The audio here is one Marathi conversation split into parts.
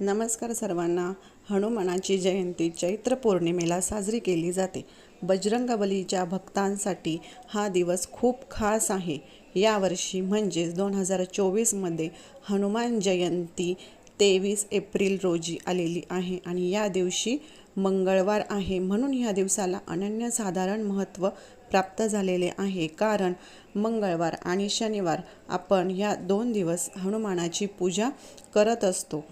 नमस्कार सर्वांना. हनुमानाची जयंती चैत्र पौर्णिमेला साजरी केली जाते. बजरंगबलीच्या भक्तांसाठी हा दिवस खूप खास आहे. यावर्षी म्हणजेच दोन हजार चोवीसमध्ये हनुमान जयंती तेवीस एप्रिल रोजी आलेली आहे आणि या दिवशी मंगळवार आहे म्हणून या दिवसाला अनन्यसाधारण महत्त्व प्राप्त झालेले आहे. कारण मंगळवार आणि शनिवार आपण या दोन दिवस हनुमानाची पूजा करत असतो.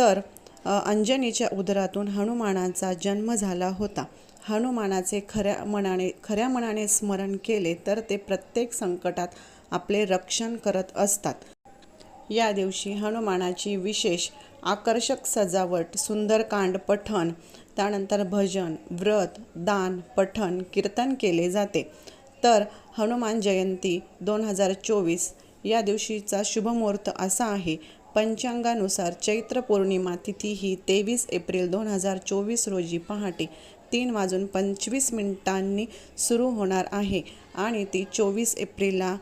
तर अंजनीच्या उदरातून हनुमानाचा जन्म झाला होता. हनुमानाचे खऱ्या मनाने खऱ्या मनाने स्मरण केले तर ते प्रत्येक संकटात आपले रक्षण करत असतात. या दिवशी हनुमानाची विशेष आकर्षक सजावट सुंदरकांड पठण त्यानंतर भजन व्रत दान पठण कीर्तन केले जाते. तर हनुमान जयंती दोन हजार चोवीस या दिवशीचा शुभमुहूर्त असा आहे. पंचांगानुसार चैत्र पौर्णिमा तिथी ही तेवीस एप्रिल दोन हजार चोवीस रोजी पहाटे तीन वाजून पंचवीस मिनिटांनी सुरू होणार आहे आणि ती चोवीस एप्रिलला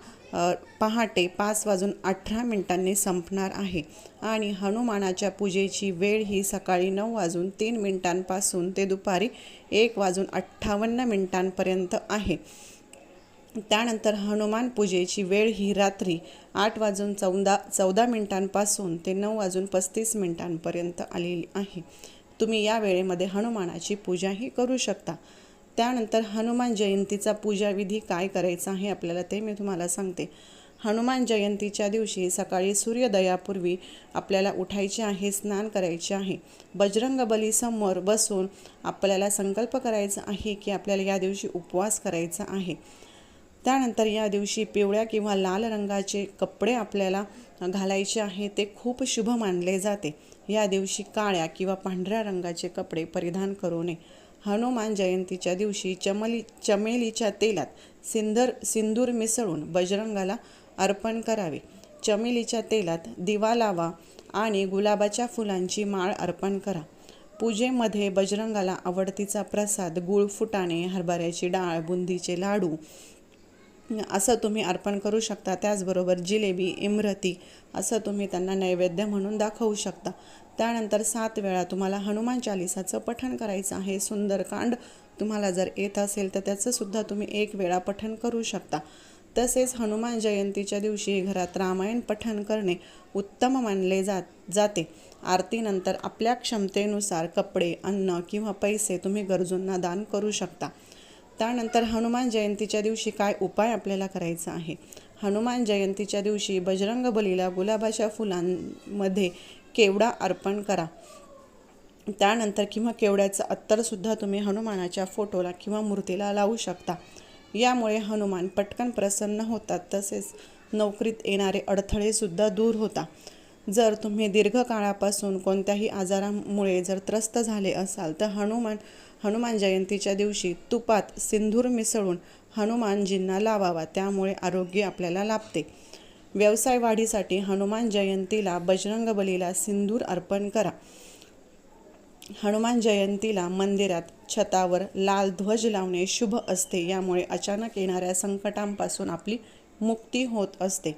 पहाटे पाच वाजून अठरा मिनिटांनी संपणार आहे. आणि हनुमानाच्या पूजेची वेळ ही सकाळी नऊ वाजून तीन मिनिटांपासून ते दुपारी एक वाजून अठ्ठावन्न मिनिटांपर्यंत आहे. त्यानंतर हनुमान पूजेची वेळ ही रात्री आठ वाजून चौदा चौदा मिनिटांपासून ते नऊ वाजून पस्तीस मिनिटांपर्यंत आलेली आहे. तुम्ही या वेळेमध्ये हनुमानाची पूजाही करू शकता. त्यानंतर हनुमान जयंतीचा पूजाविधी काय करायचा आहे आपल्याला ते मी तुम्हाला सांगते. हनुमान जयंतीच्या दिवशी सकाळी सूर्योदयापूर्वी आपल्याला उठायचे आहे स्नान करायचे आहे. बजरंग बलीसमोर बसून आपल्याला संकल्प करायचा आहे की आपल्याला या दिवशी उपवास करायचा आहे. त्यानंतर या दिवशी पिवळ्या किंवा लाल रंगाचे कपडे आपल्याला घालायचे आहे ते खूप शुभ मानले जाते. या दिवशी काळ्या किंवा पांढऱ्या रंगाचे कपडे परिधान करू नये. हनुमान जयंतीच्या दिवशी चमली चमेलीच्या तेलात सिंदर सिंदूर मिसळून बजरंगाला अर्पण करावे. चमेलीच्या तेलात दिवा लावा आणि गुलाबाच्या फुलांची माळ अर्पण करा. पूजेमध्ये बजरंगाला आवडतीचा प्रसाद गुळ फुटाणे हरभऱ्याची डाळ बुंदीचे लाडू असं तुम्ही अर्पण करू शकता. त्याचबरोबर जिलेबी इमरती असं तुम्ही त्यांना नैवेद्य म्हणून दाखवू शकता. त्यानंतर सात वेळा तुम्हाला हनुमान चालिसाचं पठण करायचं आहे. सुंदरकांड तुम्हाला जर येत असेल तर त्याचं सुद्धा तुम्ही एक वेळा पठण करू शकता. तसेच हनुमान जयंतीच्या दिवशी घरात रामायण पठण करणे उत्तम मानले जात जाते. आरतीनंतर आपल्या क्षमतेनुसार कपडे अन्न किंवा पैसे तुम्ही गरजूंना दान करू शकता. त्यानंतर हनुमान जयंतीच्या दिवशी काय उपाय आपल्याला करायचा आहे? हनुमान जयंतीच्या दिवशी बजरंग बलीला गुलाबाच्या फुलांमध्ये केवडा अर्पण करा. त्यानंतर किंवा केवड्याचं अत्तरसुद्धा तुम्ही हनुमानाच्या फोटोला किंवा मूर्तीला लावू शकता. यामुळे हनुमान पटकन प्रसन्न होतात. तसेच नोकरीत येणारे अडथळेसुद्धा दूर होता जर तुम्ही दीर्घकाळापासून कोणत्याही आजारामुळे जर त्रस्त झाले असाल तर हनुमान हनुमान जयंतीच्या दिवशी तुपात सिंदूर मिसळून हनुमानजींना लावावा. त्यामुळे आरोग्य आपल्याला लाभते. व्यवसाय वाढीसाठी हनुमान जयंतीला बजरंग बलीला सिंदूर अर्पण करा. हनुमान जयंतीला मंदिरात छतावर लाल ध्वज लावणे शुभ असते. यामुळे अचानक येणाऱ्या संकटांपासून आपली मुक्ती होत असते.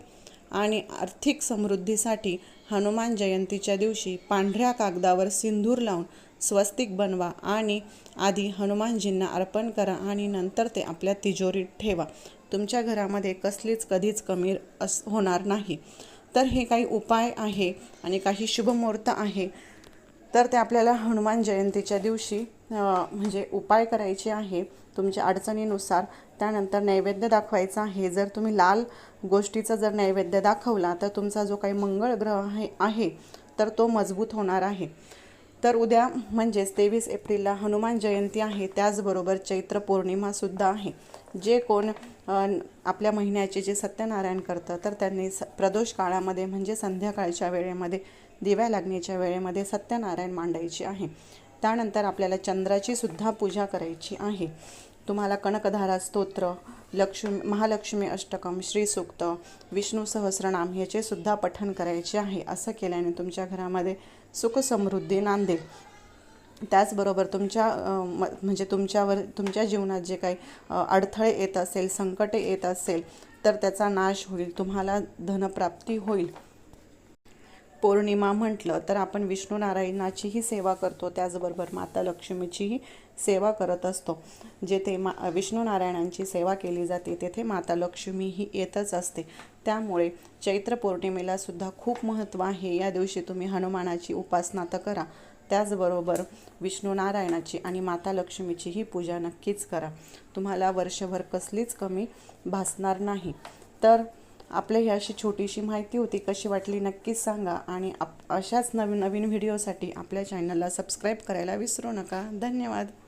आणि आर्थिक समृद्धीसाठी हनुमान जयंतीच्या दिवशी पांढऱ्या कागदावर सिंदूर लावून स्वस्तिक बनवा आणि आधी हनुमानजींना अर्पण करा आणि नंतर ते आपल्या तिजोरीत ठेवा. तुमच्या घरामध्ये कसलीच कधीच कमी अस होणार नाही. तर हे काही उपाय आहे आणि काही शुभमुहूर्त आहे. तर ते आपल्याला हनुमान जयंतीच्या दिवशी म्हणजे उपाय करायचे आहे तुमच्या अडचणीनुसार. त्यानंतर नैवेद्य दाखवायचा आहे. जर तुम्ही लाल गोष्टीचा जर नैवेद्य दाखवला तर तुमचा जो काही मंगळ ग्रह आहे आहे तर तो मजबूत होणार आहे. तर उद्या म्हणजेच तेवीस एप्रिलला हनुमान जयंती आहे. त्याचबरोबर चैत्र पौर्णिमासुद्धा आहे. जे कोण आपल्या महिन्याचे जे सत्यनारायण करतं तर त्यांनी स प्रदोष काळामध्ये म्हणजे संध्याकाळच्या वेळेमध्ये दिव्या लागण्याच्या वेळेमध्ये सत्यनारायण मांडायचे आहे. त्यानंतर आपल्याला चंद्राची सुद्धा पूजा करायची आहे. तुम्हाला कनकधारा स्तोत्र लक्ष्मी महालक्ष्मी अष्टकम श्रीसूक्त विष्णू सहस्रनाम ह्याचे सुद्धा पठण करायचे आहे. असं केल्याने तुमच्या घरामध्ये सुख समृद्धी नांदेल. त्याचबरोबर तुमच्या म म्हणजे तुमच्यावर तुमच्या जीवनात जे काही अडथळे येत असेल संकटे येत असेल तर त्याचा नाश होईल. तुम्हाला धनप्राप्ती होईल. पौर्णिमा म्हटलं तर आपण विष्णू नारायणाचीही सेवा करतो त्याचबरोबर माता लक्ष्मीचीही सेवा करत असतो. जेथे मा विष्णू नारायणांची सेवा केली जाते तेथे माता लक्ष्मी ही येतच असते. त्यामुळे चैत्र पौर्णिमेला सुद्धा खूप महत्त्व आहे. या दिवशी तुम्ही हनुमानाची उपासना तर करा. त्याचबरोबर विष्णू नारायणाची आणि माता लक्ष्मीचीही पूजा नक्कीच करा. तुम्हाला वर्षभर कसलीच कमी भासणार नाही. तर आपल्या ही अशी छोटीशी माहिती होती कशी वाटली नक्कीच सांगा. आणि आप अशाच नवीन नवीन व्हिडिओसाठी आपल्या चॅनलला सबस्क्राईब करायला विसरू नका. धन्यवाद.